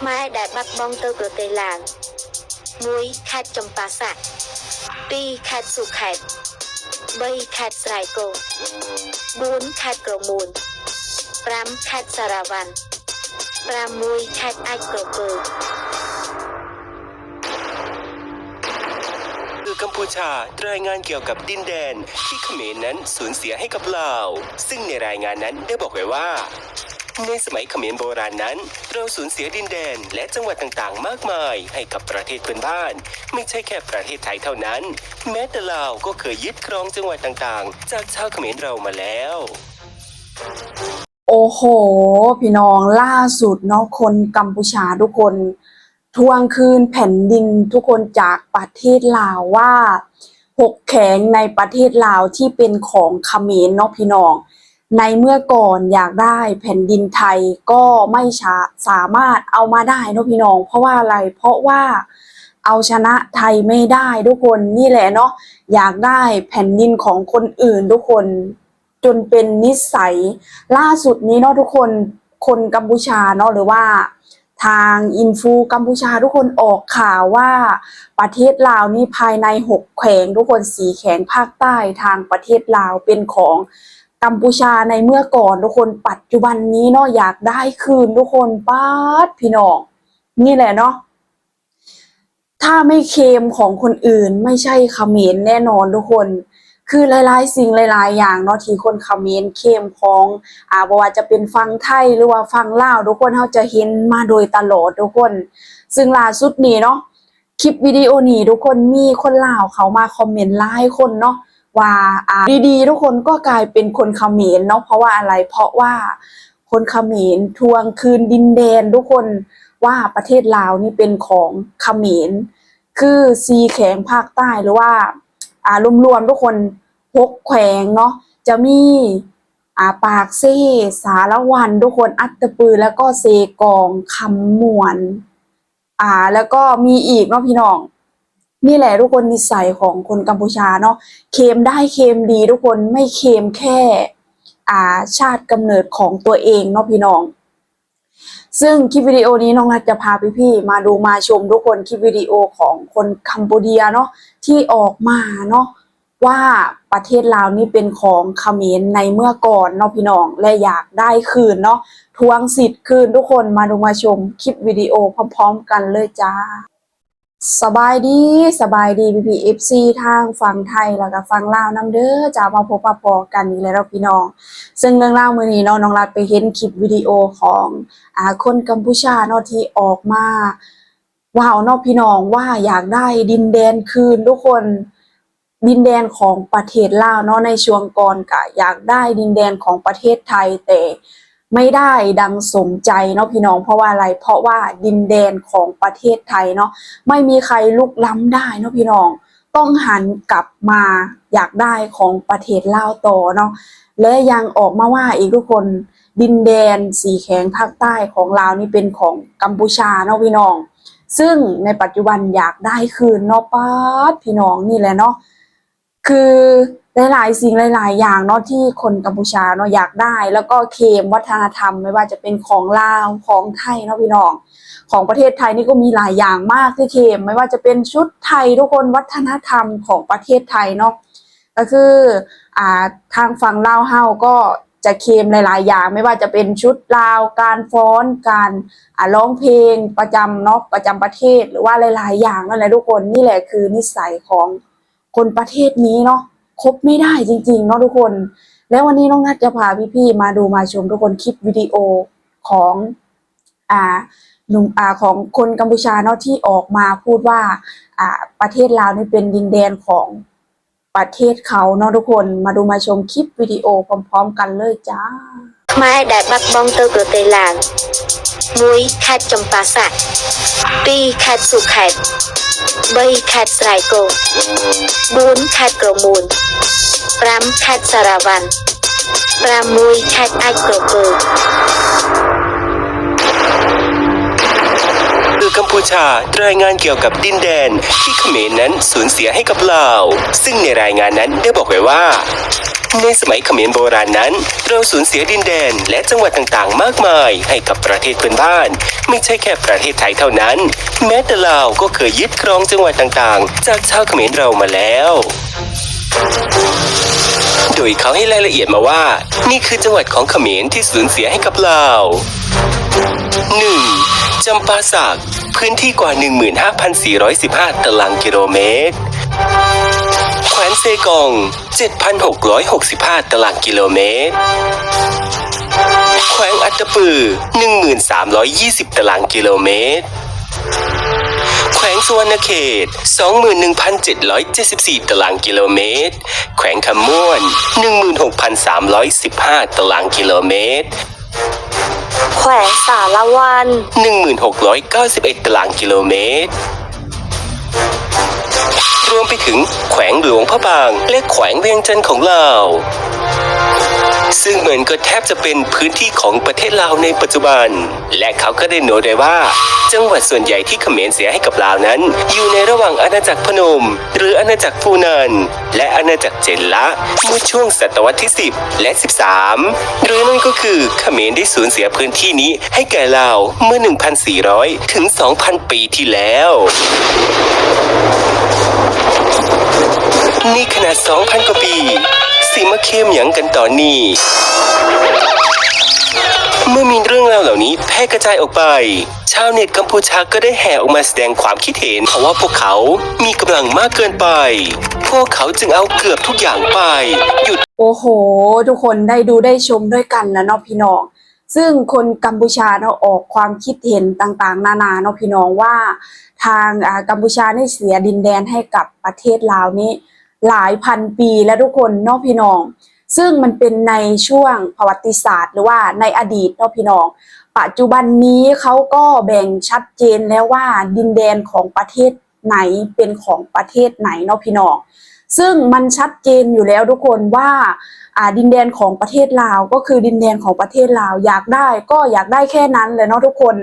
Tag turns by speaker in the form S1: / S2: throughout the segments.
S1: ខ្មែរដែលបាត់បង់ទៅប្រទេសឡាវ1ខេត្តចម្ប៉ាសាក់2ខេត្តសុខេត្ត3ខេត្តស្រែគោ4ខេត្តក្រមួន5ខេត្តសារ៉ាវ៉ាន់6ខេត្តអាចក្រពើ
S2: คือกัมพูชารายงานเกี่ยวกับดินแดนที่เขมรนั้นสูญเสียให้กับลาว ซึ่งในรายงานนั้นได้บอกไว้ว่า ในสมัยเขมรโบราณนั้น เราสูญเสียดินแดนและจังหวัดต่างๆ มากมายให้กับประเทศเพื่อนบ้าน ไม่ใช่แค่ประเทศไทยเท่านั้น แม้แต่ลาวก็เคยยึดครองจังหวัดต่างๆ จากชาวเขมรเรามาแล้ว
S3: โอ้โห พี่น้องล่าสุดเนาะคนกัมพูชาทุกคนทวงคืนแผ่นดินทุกคนจากประเทศลาวว่าหกแขงในประเทศลาวที่เป็นของเขมรเนาะพี่น้อง ในเมื่อก่อนอยากได้แผ่นดินไทยก็ไม่ช้าสามารถเอามาได้นะพี่น้อง เพราะว่าอะไรเพราะว่าเอาชนะไทยไม่ได้ทุกคนนี่แหละเนาะอยากได้แผ่นดินของคนอื่นทุกคนจนเป็นนิสัย ล่าสุดนี้เนาะทุกคนคนกัมพูชาเนาะหรือว่าทางอินฟูกัมพูชาทุกคนออกข่าวว่าประเทศลาวนี่ภายในหกแขวงทุกคนสีแขวงภาคใต้ทางประเทศลาวเป็นของ กัมพูชาในเมื่อก่อนทุกคนปัจจุบันนี้เนาะอยากได้คืนทุกคนป้าดพี่น้องนี่แหละเนาะถ้าไม่เคลมของคนอื่นไม่ใช่เขมรแน่นอนทุกคน คือหลายๆ สิ่งหลาย ๆ อย่างเนาะที่คนคอมเขมนต์เข้มของอ่าบ่ว่าจะเป็นฟังไทยหรือว่าฟังลาวทุกคนเขาจะเห็นมาโดยตลอดทุกคน ซึ่งล่าสุดนี้เนาะคลิปวิดีโอนี้ทุกคนมีคนลาวเขามาคอมเมนต์หลายคนเนาะ ว่าดีๆ ทุกคนก็กลายเป็นคนเขมรเนาะเพราะว่าอะไรเพราะว่าคนเขมรทวงคืนดินแดนทุกคนว่าประเทศลาวนี่เป็นของเขมรคือซีแขงภาคใต้หรือว่าอ่ารวมๆทุกคนหกแขวงเนาะจะมีอ่าปากเซ่สารวันทุกคนอัตตปือแล้วก็เซกองคำมวนอ่าแล้วก็มีอีกเนาะพี่น้อง นี่แหละทุกคนนิสัยของคนกัมพูชาเนาะเค็มได้เค็มดีทุกคนไม่เค็มแค่อาชาติกำเนิดของตัวเองเนาะพี่น้อง ซึ่งคลิปวิดีโอนี้น้องรัฐจะพาพี่ๆมาดูมาชมทุกคนคลิปวิดีโอของคนคัมพูเดียเนาะที่ออกมาเนาะว่าประเทศลาวนี่เป็นของเขมรในเมื่อก่อนเนาะพี่น้องและอยากได้คืนเนาะทวงสิทธิ์คืนทุกคนมาดูมาชมคลิปวิดีโอพร้อม ๆ กันเลยจ้า สบายดีสบายดีพีพีเอฟซีทางฝั่งไทยแล้วก็ฝั่งลาวนํเด้อจะมาพบปะพอกันอีกแล้วพี่น้อง ซึ่งเรื่องเล่ามื้อนี้เนาะน้องรัดไปเห็นคลิปวิดีโอของอ่าคนกัมพูชาเนาะที่ออกมาว้าวเนาะพี่น้องว่าอยากได้ดินแดนคืนทุกคนดินแดนของประเทศลาวเนาะในช่วงก่อนกะอยากได้ดินแดนของประเทศไทยแต่ ไม่ได้ดังสมใจเนาะพี่น้องเพราะว่าอะไร เพราะว่าดินแดนของประเทศไทยเนาะไม่มีใครลุกล้ำได้เนาะพี่น้อง ต้องหันกลับมาอยากได้ของประเทศลาวต่อเนาะและยังออกมาว่าอีกทุกคนดินแดนสีแข็งภาคใต้ของลาวนี่เป็นของกัมพูชาเนาะพี่น้อง ซึ่งในปัจจุบันอยากได้คืนเนาะป้าพี่น้องนี่แหละเนาะ คือหลายๆสิ่งหลาย ๆ อย่างเนาะที่คนกัมพูชาเนาะอยากได้ แล้วก็เคมวัฒนธรรม ไม่ว่าจะเป็นของลาวของไทยเนาะพี่น้อง ของประเทศไทยนี่ก็มีหลายอย่างมากที่เคมไม่ว่าจะเป็นชุดไทยทุกคนวัฒนธรรมของประเทศไทยเนาะก็คืออ่าทางฝั่งลาวเฮาก็จะเคมหลาย ๆ อย่าง ไม่ว่าจะเป็นชุดลาว การฟ้อน การร้องเพลงประจำเนาะประจำประเทศหรือว่าหลาย ๆ อย่างนั่นแหละทุกคนนี่แหละคือนิสัยของ คนประเทศนี้เนาะคบไม่ได้จริง ๆ เนาะทุกคน แล้ววันนี้น้องนัดจะพาพี่ๆมาดูมาชมทุกคนคลิปวิดีโอของอ่าหนุ่มอ่าของคนกัมพูชาเนาะที่ออกมาพูดว่าอ่าประเทศลาวนี่เป็นดินแดนของประเทศเขาเนาะทุกคนมาดูมาชมคลิปวิดีโอพร้อม ๆ กันเลยจ้า
S1: ខ្មែរដែលបាត់បង់ទៅប្រទេសឡាវ1ខេត្តចម្ប៉ាសាក់2ខេត្តសុខេត្ត3ខេត្តស្រែគោ4ខេត្តក្រមួន5ខេត្តសារ៉ាវ៉ាន់6ខេត្តអាចក្រពើ
S2: คือกัม พูชารายงานเกี่ยวกับดินแดนที่เขมรนั้นสูญเสียให้กับลาว ซึ่งในรายงานนั้นได้บอกไว้ว่า ในสมัยเขมรโบราณนั้น เราสูญเสียดินแดนและจังหวัดต่างๆ มากมาย ให้กับประเทศเพื่อนบ้าน ไม่ใช่แค่ประเทศไทยเท่านั้น แม้แต่ลาวก็เคยยึดครองจังหวัดต่างๆ จากชาวเขมรเรามาแล้วโดยเขาให้รายละเอียดมาว่า นี่คือจังหวัดของเขมรที่สูญเสียให้กับลาว 1. จำปาสัก พื้นที่กว่า 15,415 ตารางกิโลเมตร แขวนเซกอง 7,665 ตารางกิโลเมตร แขวงอัตตปือ 1,320 ตารางกิโลเมตร แขวงสุวรรณเขต 21,774 ตารางกิโลเมตร แขวงคำม่วน 16,315 ตารางกิโลเมตร
S1: แขวงสารวัน
S2: 1691 ตารางกิโลเมตร รวมไปถึงแขวงหลวงพระบาง และแขวงเวียงจันทร์ของลาว ซึ่งเหมันก็แทบจะเป็นพื้นที่ของประเทศลาวในปัจจุบัน และเขาก็ได้โน้ตไว้ว่า จังหวัดส่วนใหญ่ที่เขมรเสียให้กับลาวนั้น อยู่ในระหว่างอาณาจักรพนม หรืออาณาจักรฟูนานและอาณาจักรเจนละเมื่อช่วงศตวรรษที่ 10 และ 13 หรือนั่นก็คือเขมรได้สูญเสียพื้นที่นี้ให้แก่ลาวเมื่อ 1,400 ถึง 2,000 ปีที่แล้วนี่ขนาด 2,000 กว่าปี สิมาเข้มหยังกันตอนนี้ เมื่อมีเรื่องราวเหล่านี้แพร่กระจายออกไป ชาวเน็ตกัมพูชาก็ได้แห่ออกมาแสดงความคิดเห็นเพราะว่าพวกเขามีกำลังมากเกินไป พวกเขาจึงเอาเกือบทุกอย่างไป หยุด
S3: โอ้โห ทุกคนได้ดูได้ชมด้วยกันแล้วเนาะพี่น้อง ซึ่งคนกัมพูชาเนาะออกความคิดเห็นต่างๆ นานาเนาะพี่น้องว่า ทางอ่ากัมพูชาได้เสียดินแดนให้กับประเทศลาวนี้ หลายพันปีแล้วทุกคนนาะพี่น้อง ซึ่งมันเป็นในช่วงประวัติศาสตร์ หรือว่าในอดีตนาะพี่น้อง ปัจจุบันนี้เขาก็แบ่งชัดเจนแล้วว่าดินแดนของประเทศไหนเป็นของประเทศไหนนาะพี่น้องซึ่งมันชัดเจนอยู่แล้วทุกคนว่าอ่าดินแดนของประเทศลาว ก็คือดินแดนของประเทศลาว อยากได้ก็อยากได้แค่นั้นเลยเนาะทุกคน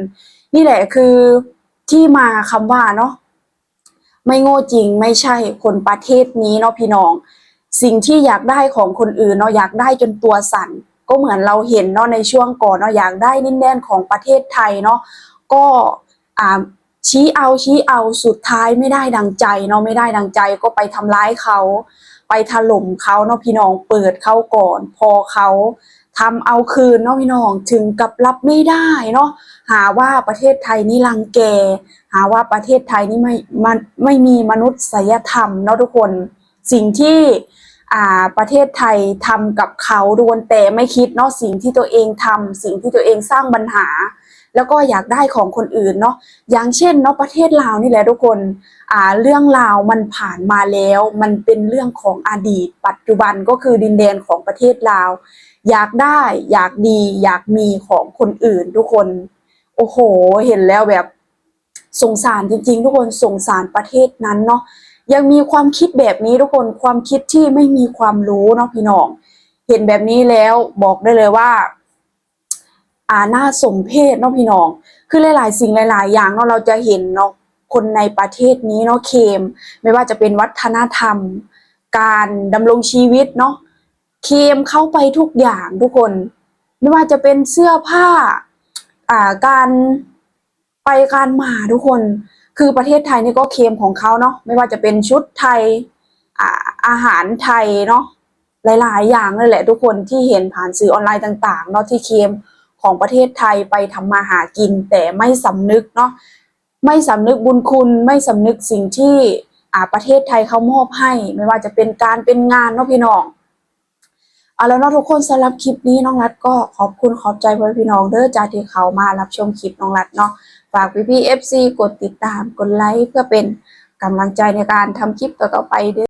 S3: นี่แหละคือที่มาคำว่าเนาะ ไม่โง่จริงไม่ใช่คนประเทศนี้เนาะพี่น้อง สิ่งที่อยากได้ของคนอื่นเนาะอยากได้จนตัวสั่น ก็เหมือนเราเห็นเนาะในช่วงก่อนเนาะอยากได้ดินแดนของประเทศไทยเนาะก็อ่าชี้เอาชี้เอาสุดท้ายไม่ได้ดังใจเนาะไม่ได้ดังใจก็ไปทำร้ายเขา ไปถล่มเขาเนาะพี่น้องเปิดเขาก่อน พอเขา ทำเอาคืนเนาะพี่น้องถึงกับรับไม่ได้เนาะหาว่าประเทศไทยนี่รังแก หาว่าประเทศไทยนี่ไม่มันไม่มีมนุษยธรรมเนาะทุกคน สิ่งที่อ่าประเทศไทยทำกับเขาโดนแต่ไม่คิดเนาะสิ่งที่ตัวเองทำสิ่งที่ตัวเองสร้างปัญหา แล้วก็อยากได้ของคนอื่นเนาะอย่างเช่นเนาะประเทศลาวนี่แหละทุกคนอ่าเรื่องราวมันผ่านมาแล้ว มันเป็นเรื่องของอดีต ปัจจุบันก็คือดินแดนของประเทศลาว อยากได้อยากดี อยากมีของคนอื่นทุกคน โอ้โห เห็นแล้วแบบสงสารจริง ๆ ทุกคนสงสารประเทศนั้นเนาะยังมีความคิดแบบนี้ทุกคนความคิดที่ไม่มีความรู้เนาะพี่น้อง เห็นแบบนี้แล้วบอกได้เลยว่าอ่าน่าสมเพชเนาะพี่น้อง คือหลายๆ สิ่งหลาย ๆ อย่างเนาะเราจะเห็นเนาะคนในประเทศนี้เนาะเคม ไม่ว่าจะเป็นวัฒนธรรม การดำรงชีวิตเนาะ เคมเข้าไปทุกอย่างทุกคน ไม่ว่าจะเป็นเสื้อผ้าอ่าการไปการมาทุกคน คือประเทศไทยนี่ก็เคมของเขาเนาะไม่ว่าจะเป็นชุดไทยอ่าอาหารไทยเนาะหลาย ๆ อย่างเลยแหละทุกคนที่เห็นผ่านสื่อออนไลน์ต่าง ๆ เนาะที่เคมของประเทศไทยไปทำมาหากิน แต่ไม่สำนึกเนาะไม่สำนึกบุญคุณไม่สำนึกสิ่งที่อ่าประเทศไทยเขามอบให้ ไม่ว่าจะเป็นการเป็นงานเนาะพี่น้อง เอาแล้วเนาะทุกคนสำหรับคลิปนี้น้องรัดก็ขอบคุณขอบใจพ่อพี่น้องเด้อจ้าที่เขามารับชมคลิปน้องรัดเนาะฝากพี่พี่เอฟซีกดติดตามกดไลค์เพื่อเป็นกำลังใจในการทำคลิปต่อๆไปเด้อ